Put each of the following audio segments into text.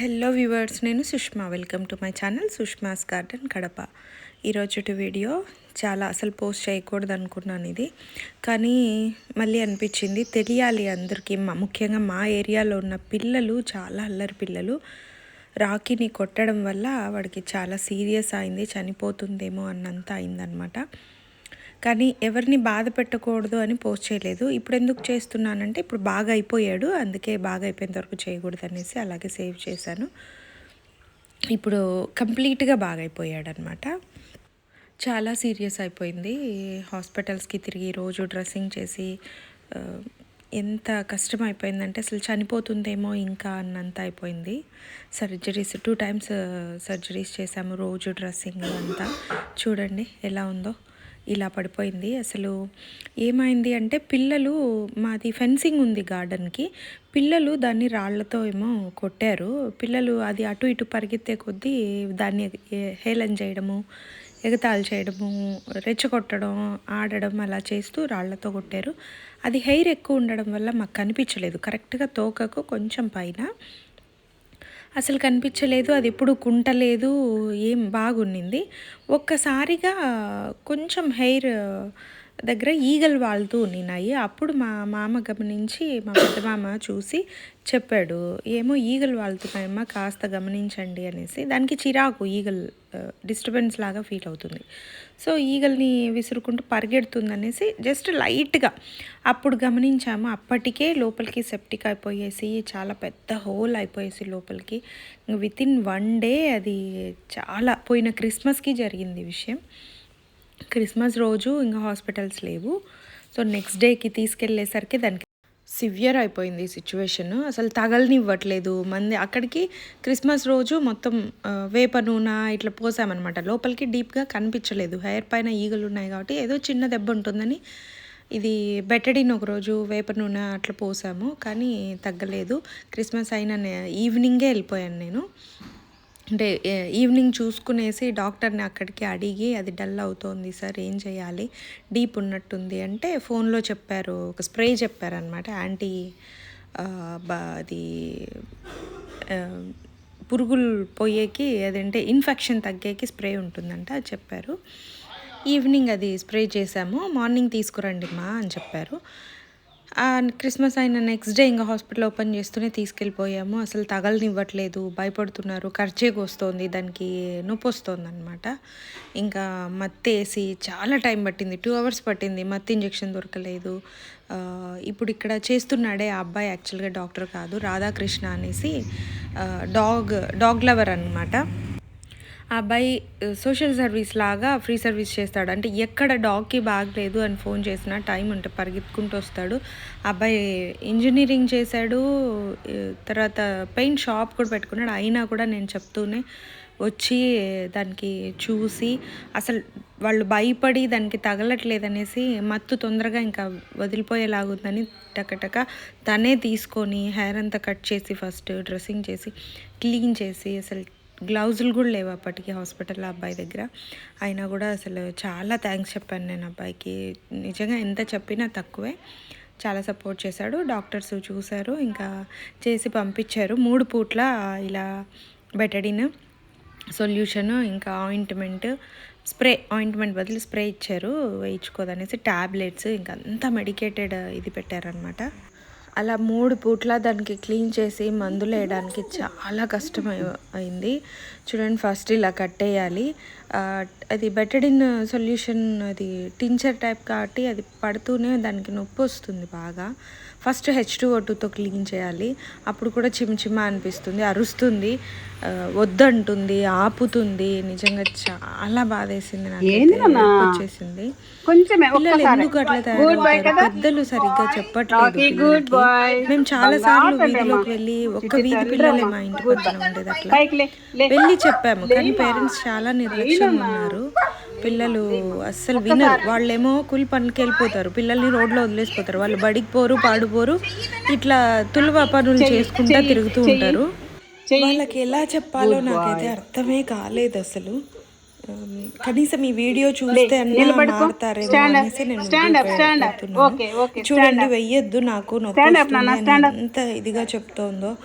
Hello viewers నేను Sushma. Welcome to my channel Sushma's garden Kadapa. ఈరోజు video చాలా అసలు పోస్ట్ చేయకూడదు అనుకున్నాను ఇది. కానీ మళ్ళీ అనిపించింది తెలియాలి అందరికీ. మా- ముఖ్యంగా మా ఏరియాలో ఉన్న పిల్లలు చాలా అల్లరి పిల్లలు రాఖీని కొట్టడం వల్ల వాడికి చాలా సీరియస్ అయింది చనిపోతుందేమో అన్నంత అయిందనమాట కానీ ఎవరిని బాధ పెట్టకూడదు అని పోస్ట్ చేయలేదు. ఇప్పుడు ఎందుకు చేస్తున్నానంటే ఇప్పుడు బాగా అయిపోయాడు అందుకే బాగా అయిపోయేంత వరకు చేయకూడదు అనేసి అలాగే సేవ్ చేశాను. ఇప్పుడు కంప్లీట్గా బాగా అయిపోయాడు అనమాట చాలా సీరియస్ అయిపోయింది. హాస్పిటల్స్కి తిరిగి రోజు డ్రెస్సింగ్ చేసి ఎంత కష్టం అయిపోయిందంటే అసలు చనిపోతుందేమో ఇంకా అన్నంత అయిపోయింది. సర్జరీస్ టూ టైమ్స్ సర్జరీస్ చేశాము రోజు డ్రెస్సింగ్ అంతా. చూడండి ఎలా ఉందో. ఇలా పడిపోయింది. అసలు ఏమైంది అంటే పిల్లలు మాది ఫెన్సింగ్ ఉంది గార్డెన్కి. పిల్లలు దాన్ని రాళ్ళతో ఏమో కొట్టారు. పిల్లలు అది అటు ఇటు పరిగెత్తే కొద్దీ దాన్ని హేళన చేయడము ఎగతాళి చేయడము రెచ్చగొట్టడం ఆడడం అలా చేస్తూ రాళ్ళతో కొట్టారు. అది హెయిర్ ఎక్కువ ఉండడం వల్ల మాకు కనిపించలేదు. కరెక్ట్గా తోకకు కొంచెం పైన అసలు కనిపించలేదు అది ఎప్పుడు కుంటలేదు ఏం బాగున్నింది ఒక్కసారిగా కొంచెం హెయిర్ దగ్గర ఈగలు వాళ్తూ ఉన్నాయి అప్పుడు మా మామ గమనించి మా పెద్ద మామ చూసి చెప్పాడు ఏమో ఈగలు వాళ్తున్నాయమ్మా కాస్త గమనించండి అనేసి. దానికి చిరాకు ఈగల్ డిస్టర్బెన్స్ లాగా ఫీల్ అవుతుంది. సో ఈగల్ని విసురుకుంటూ పరిగెడుతుంది అనేసి జస్ట్ లైట్గా అప్పుడు గమనించాము. అప్పటికే లోపలికి సెప్టిక్ అయిపోయేసి చాలా పెద్ద హోల్ అయిపోయేసి లోపలికి. విత్ ఇన్ వన్ డే అది చాలా పోయిన క్రిస్మస్కి జరిగింది విషయం. క్రిస్మస్ రోజు ఇంకా హాస్పిటల్స్ లేవు. సో నెక్స్ట్ డేకి తీసుకెళ్ళేసరికి దానికి సివియర్ అయిపోయింది సిచ్యువేషన్. అసలు తగలనివ్వట్లేదు. మంది అక్కడికి క్రిస్మస్ రోజు మొత్తం వేప నూనె ఇట్లా పోసామన్నమాట. లోపలికి డీప్గా కనిపించలేదు. హెయిర్ పైన ఈగలు ఉన్నాయి కాబట్టి ఏదో చిన్న దెబ్బ ఉంటుందని ఇది బెటడిన్ ఒకరోజు వేప నూనె అట్లా పోసాము. కానీ తగ్గలేదు. క్రిస్మస్ అయిన ఈవినింగే వెళ్ళిపోయాను నేను. అంటే ఈవినింగ్ చూసుకునేసి డాక్టర్ని అక్కడికి అడిగి అది డల్ అవుతోంది సార్ ఏం చేయాలి? డీప్ ఉన్నట్టుంది అంటే ఫోన్లో చెప్పారు ఒక స్ప్రే చెప్పారనమాట. యాంటీ బా అది పురుగులు పోయేకి అదంటే ఇన్ఫెక్షన్ తగ్గేకి స్ప్రే ఉంటుందంట అది చెప్పారు. ఈవినింగ్ అది స్ప్రే చేసాము మార్నింగ్ తీసుకురండి మా అని చెప్పారు. క్రిస్మస్ అయిన నెక్స్ట్ డే ఇంకా హాస్పిటల్ ఓపెన్ చేస్తూనే తీసుకెళ్ళిపోయాము. అసలు తగలనివ్వట్లేదు భయపడుతున్నారు ఖర్చేకి వస్తుంది దానికి నొప్పి వస్తుంది అనమాట ఇంకా మత్తేసి చాలా టైం పట్టింది టూ అవర్స్ పట్టింది మత్తి ఇంజెక్షన్ దొరకలేదు. ఇప్పుడు ఇక్కడ చేస్తున్నాడే ఆ అబ్బాయి యాక్చువల్గా డాక్టర్ కాదు రాధాకృష్ణ అనేసి డాగ్ డాగ్ లవర్ అనమాట ఆ అబ్బాయి సోషల్ సర్వీస్ లాగా ఫ్రీ సర్వీస్ చేస్తాడు. అంటే ఎక్కడ డాగ్కి బాగలేదు అని ఫోన్ చేసినా టైం ఉంటే పరిగెత్తుకుంటూ వస్తాడు. అబ్బాయి ఇంజనీరింగ్ చేశాడు తర్వాత పెయింట్ షాప్ కూడా పెట్టుకున్నాడు. అయినా కూడా నేను చెప్తూనే వచ్చి దానికి చూసి అసలు వాళ్ళు భయపడి దానికి తగలట్లేదనేసి మత్తు తొందరగా ఇంకా వదిలిపోయేలాగుందని టకటక తనే తీసుకొని హెయిర్ అంతా కట్ చేసి ఫస్ట్ డ్రెస్సింగ్ చేసి క్లీన్ చేసి అసలు గ్లౌజులు కూడా లేవు అప్పటికి హాస్పిటల్ అబ్బాయి దగ్గర. అయినా కూడా అసలు చాలా థ్యాంక్స్ చెప్పాను నేను అబ్బాయికి. నిజంగా ఎంత చెప్పినా తక్కువే. చాలా సపోర్ట్ చేశాడు. డాక్టర్స్ చూశారు. ఇంకా చేసి పంపించారు. మూడు పూట్ల ఇలా బెటడిన్ సొల్యూషన్ ఇంకా ఆయింట్మెంట్ స్ప్రే ఆయింట్మెంట్ బదులు స్ప్రే ఇచ్చారు. వేయించుకోదనేసి ట్యాబ్లెట్స్ ఇంకా అంతా మెడికేటెడ్ ఇది పెట్టారనమాట అలా మూడు పూట్ల దానికి క్లీన్ చేసి మందులు వేయడానికి చాలా కష్టం అయింది. చూడండి ఫస్ట్ ఇలా కట్టేయాలి అది బెటడిన్ సొల్యూషన్ అది టించర్ టైప్ కాబట్టి అది పడుతూనే దానికి నొప్పి వస్తుంది బాగా. ఫస్ట్ హెచ్ టూ టూతో క్లీన్ చేయాలి. అప్పుడు కూడా చిమ చిమ అనిపిస్తుంది అరుస్తుంది వద్దంటుంది ఆపుతుంది. నిజంగా చాలా బాధేసింది నాకు వచ్చేసింది. పిల్లలు ఎందుకు అట్లా తయారవుతారు? పెద్దలు సరిగ్గా చెప్పట్లేదు. మేము చాలా సార్లు వీధిలోకి వెళ్ళి ఒక్క వీధి పిల్లలే మా ఇంటి పక్కన ఉండేది అట్లా. వెళ్ళి చెప్పాము కానీ పేరెంట్స్ చాలా నిర్లక్ష్యంగా ఉన్నారు. పిల్లలు అస్సలు వినరు. వాళ్ళేమో కూలి పనికి వెళ్ళిపోతారు. పిల్లల్ని రోడ్లో వదిలేసిపోతారు. వాళ్ళు బడికి పోరు పాడుపోరు ఇట్లా తులువ పనులు చేసుకుంటా తిరుగుతూ ఉంటారు. వాళ్ళకి ఎలా చెప్పాలో నాకైతే అర్థమే కాలేదు అసలు. కనీసం ఈ వీడియో చూస్తే చూడండి. వెయ్యొద్దు నాకు. ఎంత ఇదిగా చెప్తోందో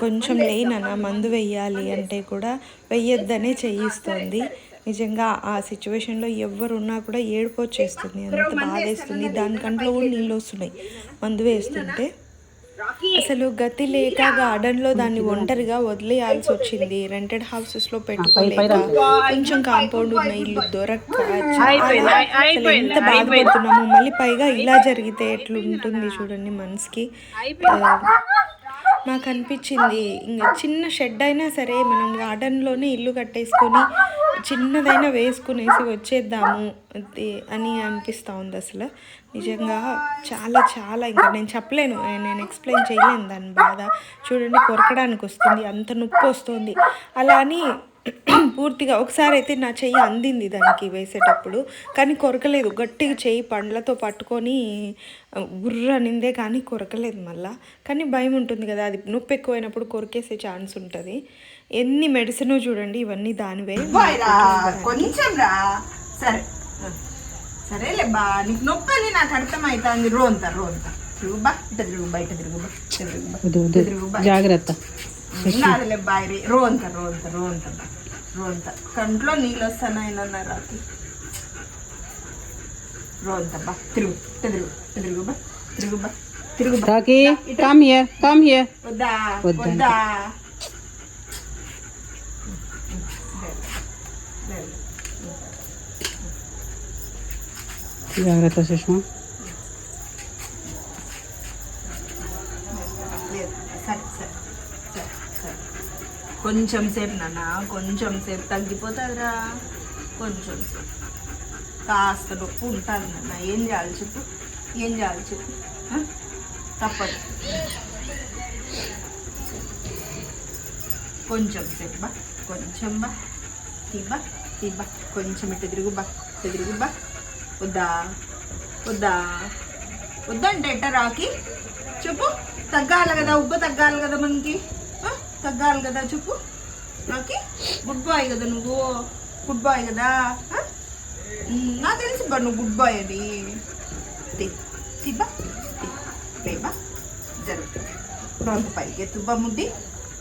కొంచెం లేనన్నా మందు వెయ్యాలి అంటే కూడా వెయ్యొద్దనే చేయిస్తోంది. నిజంగా ఆ సిచ్యువేషన్లో ఎవరున్నా కూడా ఏడుపు వచ్చేస్తుంది అంత బాధేస్తుంది. దాని కంట్లో కూడా నీళ్ళు వస్తున్నాయి. మందు వేస్తుంటే అసలు గతి లేక గార్డెన్లో దాన్ని ఒంటరిగా వదిలేయాల్సి వచ్చింది. రెంటెడ్ హౌసెస్లో పెట్టుకోలేక కొంచెం కాంపౌండ్ ఉన్న ఇల్లు దొరక్క అసలు ఎంత బాధపడుతున్నాము మళ్ళీ పైగా ఇలా జరిగితే ఎట్లుంటుంది చూడండి మనసుకి. మాకు అనిపించింది ఇంకా చిన్న షెడ్ అయినా సరే మనం గార్డెన్లోనే ఇల్లు కట్టేసుకొని చిన్నదైనా వేసుకునేసి వచ్చేద్దాము అది అని అనిపిస్తూ ఉంది అసలు. నిజంగా చాలా చాలా ఇంకా నేను చెప్పలేను. నేను ఎక్స్ప్లెయిన్ చేయలేను దాని బాధ. చూడండి కొరకడానికి వస్తుంది అంత నొప్పి వస్తుంది అలా అని పూర్తిగా ఒకసారి అయితే నా చెయ్యి అందింది దానికి వేసేటప్పుడు. కానీ కొరకలేదు. గట్టిగా చెయ్యి పండ్లతో పట్టుకొని ఆ, గుర్ర అనిందే కానీ కొరకలేదు మళ్ళా. కానీ భయం ఉంటుంది కదా అది నొప్పి ఎక్కువైనప్పుడు కొరికేసే ఛాన్స్ ఉంటుంది. ఎన్ని మెడిసిన్ చూడండి ఇవన్నీ దానివే. కొంచెం రా. సరే. సరేలే బా నీకు నొప్పి అని నాకు అర్థమవుతుంది రోంత రోంత తిరుగు బా. ఇట తిరుగు బా ఇట తిరుగు బా. ఇట తిరుగు బా. వద్దు, ఇట వద్దు. తిరుగు బా. జాగ్రత్త. నాదిలే బాయ్. రే రోంత రోంత రోంత బా రోంత. కంట్లో నీళ్ళు వస్తున్నాయన్న రాకి రోంత బా. తిరుగు ఇట తిరుగు ఇట తిరుగు బా తిరుగు బా. తిరుగు బా Rocky come here come here వద్దా వద్దంట. వద్దా. జాగ్రత్త సుష్మా లేదు సరే సరే సరే సరే కొంచెం సేపు నాన్న కొంచెం సేపు తగ్గిపోతుందిరా. కొంచెం సేపు. కాస్త నొప్పి ఉంటుంది నాన్న. ఏం చేయాలి చెప్పు? ఏం చేయాలి చెప్పు? తప్పదు. కొంచెం సేపు బా కొంచెం బా. తీబా తీబా కొంచెం ఇటు తిరుగు బా ఇటు తిరుగు బా. వద్దా? వద్దా? వద్దంటే ఎట్ట రాకి చెప్పు. తగ్గాలి కదా ఉబ్బ తగ్గాలి కదా మనకి. తగ్గాలి కదా చెప్పు. రాకి గుడ్ బాయ్ కదా నువ్వు. గుడ్ బాయ్ కదా. నా ఉమ్, తెలుసు బా నువ్వు గుడ్ బాయ్ అది. తీ తీబా తీ రొంత పైకి ఎత్తుబా ముద్ది.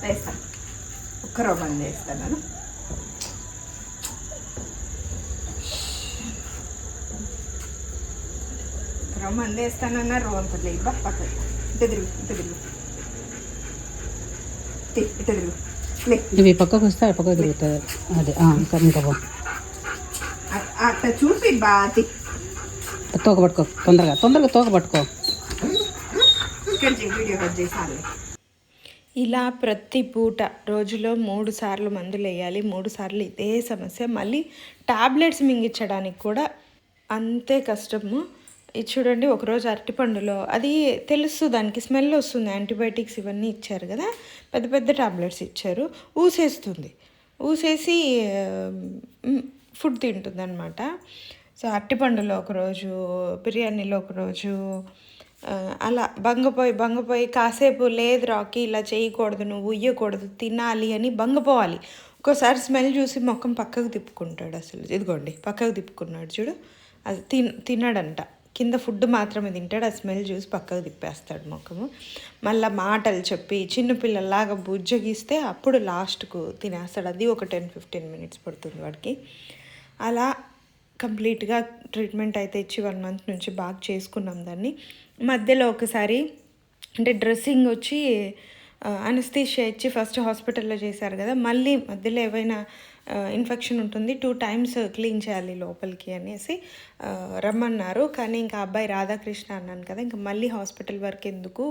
వేస్తాను ఒక్క రవ్వంది వేస్తాను నేను. రవ్వంది వేస్తానన్నా రవ్వంత లేబా పక్కన ఇటు తిరుగు ఇటు తిరుగు తీ, తిరుగు. ఇవి పక్కకు వస్తే ఆ పక్కకు తిరుగుతుంది. అదే ఆ, ఇంకా ఇంకా పో. అ- అట్లా చూసి బాతి తోక పట్టుకో తొందరగా. తొందరగా తోక పట్టుకో. ఇలా ప్రతి పూట రోజులో మూడు సార్లు మందులు వేయాలి మూడు సార్లు ఇదే సమస్య. మళ్ళీ టాబ్లెట్స్ మింగించడానికి కూడా అంతే కష్టము. ఇది చూడండి ఒకరోజు అరటిపండులో అది తెలుసు దానికి స్మెల్ వస్తుంది యాంటీబయాటిక్స్ ఇవన్నీ ఇచ్చారు కదా పెద్ద పెద్ద టాబ్లెట్స్ ఇచ్చారు ఊసేస్తుంది. ఊసేసి ఫుడ్ తింటుంది అనమాట సో అరటిపండులో ఒకరోజు బిర్యానీలో ఒకరోజు అలా బంగపోయి బంగపోయి కాసేపు లేదు రాకి ఇలా చేయకూడదు నువ్వు ఉయ్యకూడదు తినాలి అని బంగపోవాలి. ఒక్కోసారి స్మెల్ చూసి మొక్కం పక్కకు తిప్పుకుంటాడు అసలు. ఇదిగోండి పక్కకు తిప్పుకున్నాడు చూడు అది తిన్ తినడంట. కింద ఫుడ్ మాత్రమే తింటాడు ఆ స్మెల్ చూసి పక్కకు తిప్పేస్తాడు ముఖము. మళ్ళీ మాటలు చెప్పి చిన్నపిల్లలాగా బుజ్జగిస్తే అప్పుడు లాస్ట్కు తినేస్తాడు. అది ఒక టెన్ ఫిఫ్టీన్ మినిట్స్ పడుతుంది వాడికి. అలా కంప్లీట్గా ట్రీట్మెంట్ అయితే ఇచ్చి వన్ మంత్ నుంచి బాగా చేసుకున్నాం దాన్ని. మధ్యలో ఒకసారి అంటే డ్రెస్సింగ్ వచ్చి అనస్థీషియా ఇచ్చి ఫస్ట్ హాస్పిటల్లో చేశారు కదా మళ్ళీ మధ్యలో ఏవైనా ఇన్ఫెక్షన్ ఉంటుంది. టూ టైమ్స్ క్లీన్ చేయాలి లోపలికి అనేసి రమ్మన్నారు. కానీ ఇంకా అబ్బాయి రాధాకృష్ణ అన్నాను కదా ఇంకా మళ్ళీ హాస్పిటల్ వరకు ఎందుకు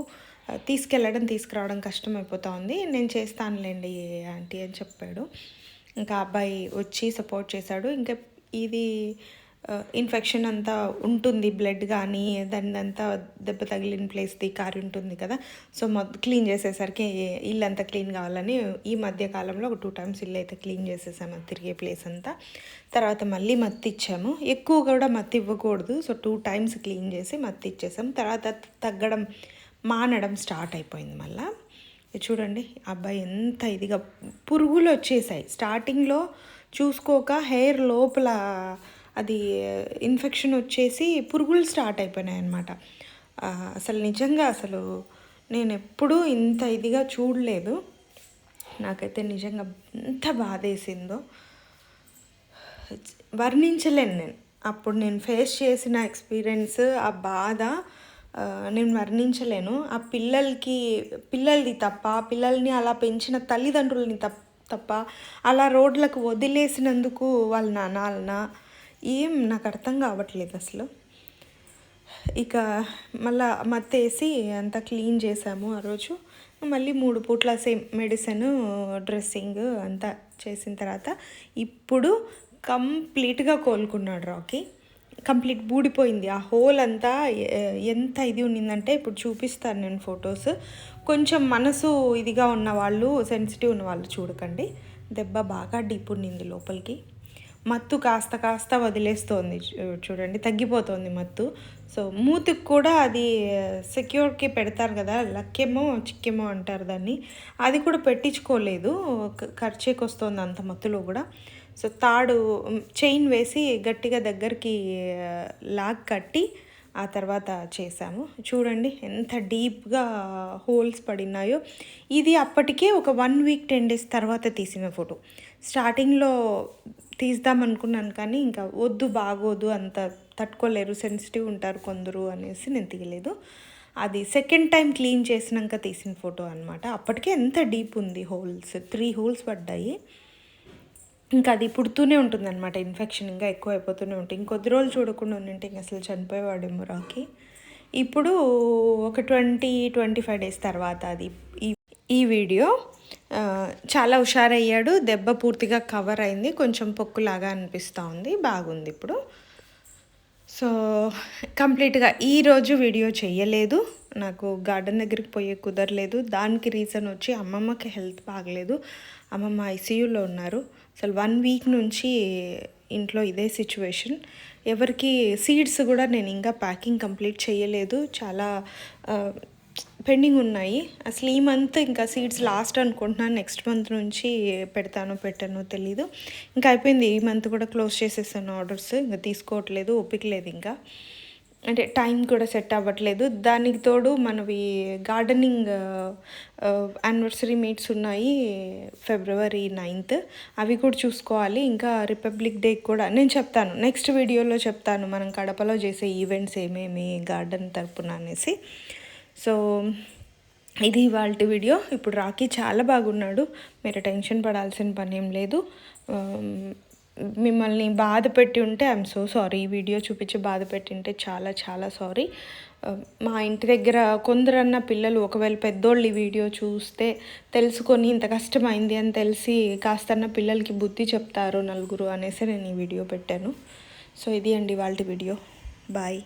తీసుకెళ్ళడం తీసుకురావడం కష్టమైపోతా ఉంది నేను చేస్తానులేండి ఆంటీ అని చెప్పాడు. ఇంకా అబ్బాయి వచ్చి సపోర్ట్ చేశాడు. ఇంకా ఇది ఇన్ఫెక్షన్ అంతా ఉంటుంది బ్లడ్ కానీ దాని అంతా దెబ్బ తగిలిన ప్లేస్ది కారి ఉంటుంది కదా. సో మొత్తం క్లీన్ చేసేసరికి ఇల్లు అంతా క్లీన్ కావాలని ఈ మధ్య కాలంలో ఒక టూ టైమ్స్ ఇల్లు అయితే క్లీన్ చేసేసాము తిరిగే ప్లేస్ అంతా. తర్వాత మళ్ళీ మత్తి ఇచ్చాము. ఎక్కువ కూడా మత్తి ఇవ్వకూడదు. సో టూ టైమ్స్ క్లీన్ చేసి మత్తి ఇచ్చేసాము. తర్వాత తగ్గడం మానడం స్టార్ట్ అయిపోయింది మళ్ళీ. చూడండి అబ్బాయి ఎంత ఇదిగా పురుగులు వచ్చేసాయి. స్టార్టింగ్లో చూసుకోక హెయిర్ లోపల అది ఇన్ఫెక్షన్ వచ్చేసి పురుగులు స్టార్ట్ అయిపోయినాయి అనమాట అసలు నిజంగా అసలు నేను ఎప్పుడూ ఇంత ఇదిగా చూడలేదు. నాకైతే నిజంగా ఎంత బాధేసిందో. వర్ణించలేను నేను. అప్పుడు నేను ఫేస్ చేసిన ఎక్స్పీరియన్స్ ఆ బాధ నేను వర్ణించలేను. ఆ పిల్లలకి పిల్లలది తప్ప పిల్లల్ని అలా పెంచిన తల్లిదండ్రులని తప్ప తప్ప అలా రోడ్లకు వదిలేసినందుకు వాళ్ళ నాన్న ఏం నాకు అర్థం కావట్లేదు అసలు. ఇక మళ్ళా మత్తేసి అంతా క్లీన్ చేసాము ఆ రోజు. మళ్ళీ మూడు పూట్ల సేమ్ మెడిసిన్ డ్రెస్సింగ్ అంతా చేసిన తర్వాత ఇప్పుడు కంప్లీట్గా కోలుకున్నాడు రాకీ. కంప్లీట్ బూడిపోయింది. ఆ హోల్ అంతా ఎంత ఇది ఉన్నిందంటే ఇప్పుడు చూపిస్తాను నేను ఫొటోస్. కొంచెం మనసు ఇదిగా ఉన్న వాళ్ళు సెన్సిటివ్ ఉన్న వాళ్ళు చూడకండి. దెబ్బ బాగా డీప్ ఉన్నింది లోపలికి. మత్తు కాస్త కాస్త వదిలేస్తోంది. చూడండి తగ్గిపోతుంది మత్తు. సో మూతికి కూడా అది సెక్యూర్కి పెడతారు కదా లక్కెమో చిక్కేమో అంటారు దాన్ని. అది కూడా పెట్టించుకోలేదు. ఖర్చేకి వస్తుంది అంత మత్తులో కూడా. సో తాడు చైన్ వేసి గట్టిగా దగ్గరికి లాగ్ కట్టి ఆ తర్వాత చేసాము చూడండి ఎంత డీప్గా హోల్స్ పడినాయో ఇది అప్పటికే ఒక వన్ వీక్ టెన్ డేస్ తర్వాత తీసిన ఫోటో. స్టార్టింగ్లో తీద్దాం అనుకున్నాను కానీ ఇంకా వద్దు బాగోదు అంత తట్టుకోలేరు సెన్సిటివ్ ఉంటారు కొందరు అనేసి నేను తీయలేదు. అది సెకండ్ టైం క్లీన్ చేసినాక తీసిన ఫోటో అనమాట అప్పటికే ఎంత డీప్ ఉంది హోల్స్ త్రీ హోల్స్ పడ్డాయి. ఇంకా అది పుడుతూనే ఉంటుంది అనమాట ఇన్ఫెక్షన్ ఇంకా ఎక్కువ అయిపోతూనే ఉంటుంది. ఇంకొద్ది రోజులు చూడకుండా ఉండింటే ఇంక అసలు చనిపోయేవాడేమో రాకి ఇప్పుడు ఒక ట్వంటీ ట్వంటీ ఫైవ్ డేస్ తర్వాత అది ఈ ఈ వీడియో చాలా హుషారయ్యాడు. దెబ్బ పూర్తిగా కవర్ అయింది. కొంచెం పొక్కులాగా అనిపిస్తూ ఉంది. బాగుంది ఇప్పుడు. సో కంప్లీట్గా ఈరోజు వీడియో చేయలేదు నాకు గార్డెన్ దగ్గరికి పోయే కుదరలేదు. దానికి రీజన్ వచ్చి అమ్మమ్మకి హెల్త్ బాగలేదు. అమ్మమ్మ ఐసీయూలో ఉన్నారు. అసలు వన్ వీక్ నుంచి ఇంట్లో ఇదే సిచ్యువేషన్. ఎవరికి సీడ్స్ కూడా నేను ఇంకా ప్యాకింగ్ కంప్లీట్ చేయలేదు చాలా పెండింగ్ ఉన్నాయి. అసలు ఈ మంత్ ఇంకా సీడ్స్ లాస్ట్ అనుకుంటున్నాను నెక్స్ట్ మంత్ నుంచి పెడతానో పెట్టానో తెలీదు. ఇంకా అయిపోయింది. ఈ మంత్ కూడా క్లోజ్ చేసేసాను ఆర్డర్స్. ఇంకా తీసుకోవట్లేదు. ఓపిక లేదు ఇంకా. అంటే టైం కూడా సెట్ అవ్వట్లేదు. దానికి తోడు మనవి గార్డెనింగ్ యానివర్సరీ మీట్స్ ఉన్నాయి ఫిబ్రవరి నైన్త్. అవి కూడా చూసుకోవాలి. ఇంకా రిపబ్లిక్ డే కూడా నేను చెప్తాను. నెక్స్ట్ వీడియోలో చెప్తాను. మనం కడపలో చేసే ఈవెంట్స్ ఏమేమి గార్డెన్ తరపున అనేసి. సో ఇది ఇవాళ వీడియో. ఇప్పుడు రాకీ చాలా బాగున్నాడు. మీరు టెన్షన్ పడాల్సిన పని ఏం లేదు మిమ్మల్ని బాధ పెట్టి ఉంటే ఐఎమ్ సో సారీ. ఈ వీడియో చూపించి బాధ పెట్టి ఉంటే చాలా చాలా సారీ. మా ఇంటి దగ్గర కొందరన్న పిల్లలు ఒకవేళ పెద్దోళ్ళు ఈ వీడియో చూస్తే తెలుసుకొని ఇంత కష్టమైంది అని తెలిసి కాస్తన్న పిల్లలకి బుద్ధి చెప్తారు నలుగురు అనేసి నేను ఈ వీడియో పెట్టాను. సో ఇది అండి వాళ్ళ వీడియో. బాయ్.